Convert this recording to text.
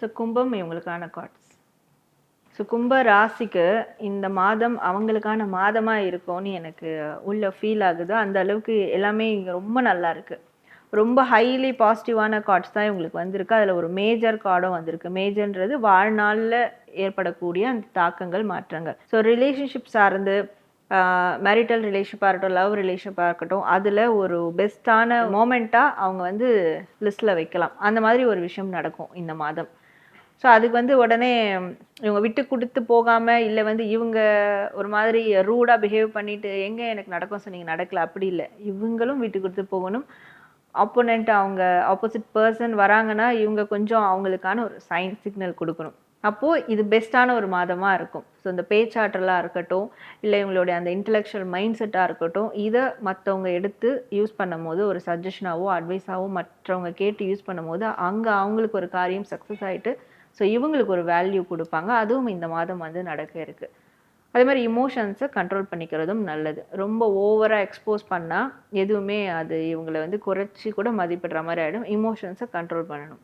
So கும்பம் இவங்களுக்கான cards so கும்ப ராசிக்கு இந்த மாதம் அவங்களுக்கான மாதமாக இருக்கும்னு எனக்கு உள்ள ஃபீல் ஆகுது. அந்த அளவுக்கு எல்லாமே இங்கே ரொம்ப நல்லா இருக்குது ரொம்ப ஹைலி பாசிட்டிவான கார்ட்ஸ் தான் இவங்களுக்கு வந்திருக்கு. அதில் ஒரு மேஜர் கார்டும் வந்திருக்கு. மேஜர்ன்றது வாழ்நாளில் ஏற்படக்கூடிய அந்த தாக்கங்கள் மாற்றங்கள். ஸோ ரிலேஷன்ஷிப் சார்ந்து மேரிட்டல் ரிலேஷன்ஷிப்பாக இருக்கட்டும் லவ் ரிலேஷன்ஷிப்பாக இருக்கட்டும் அதில் ஒரு பெஸ்ட்டான மோமெண்ட்டாக அவங்க வந்து லிஸ்ட்டில் வைக்கலாம். அந்த மாதிரி ஒரு விஷயம் நடக்கும் இந்த மாதம். ஸோ அதுக்கு வந்து உடனே இவங்க விட்டு கொடுத்து போகாமல் இல்லை வந்து இவங்க ஒரு மாதிரி ரூடாக பிஹேவ் பண்ணிவிட்டு எங்கே எனக்கு நடக்கும்? சொன்னீங்க. நடக்கல. அப்படி இல்லை. இவங்களும் விட்டு கொடுத்து போகணும். ஆப்போனண்ட் அவங்க ஆப்போசிட் பர்சன் வராங்கன்னா இவங்க கொஞ்சம் அவங்களுக்கான ஒரு சைன் சிக்னல் கொடுக்கணும். அப்போது இது பெஸ்ட்டான ஒரு மாதமாக இருக்கும். ஸோ இந்த பேச்சாற்றலாக இருக்கட்டும் இல்லை இவங்களுடைய அந்த இன்டலெக்சுவல் மைண்ட் செட்டாக இருக்கட்டும் இதை மற்றவங்க எடுத்து யூஸ் பண்ணும்போது ஒரு சஜஷனாகவோ அட்வைஸாகவோ மற்றவங்க கேட்டு யூஸ் பண்ணும்போது அங்கே அவங்களுக்கு ஒரு காரியம் சக்ஸஸ் ஆகிட்டு ஸோ இவங்களுக்கு ஒரு வேல்யூ கொடுப்பாங்க. அதுவும் இந்த மாதம் வந்து நடக்க இருக்குது அதே மாதிரி இமோஷன்ஸை கண்ட்ரோல் பண்ணிக்கிறதும் நல்லது. ரொம்ப ஓவராக எக்ஸ்போஸ் பண்ணால் எதுவுமே அது இவங்களை வந்து குறைச்சி கூட மதிப்பிடுற மாதிரி ஆகிடும் இமோஷன்ஸை கண்ட்ரோல் பண்ணணும்.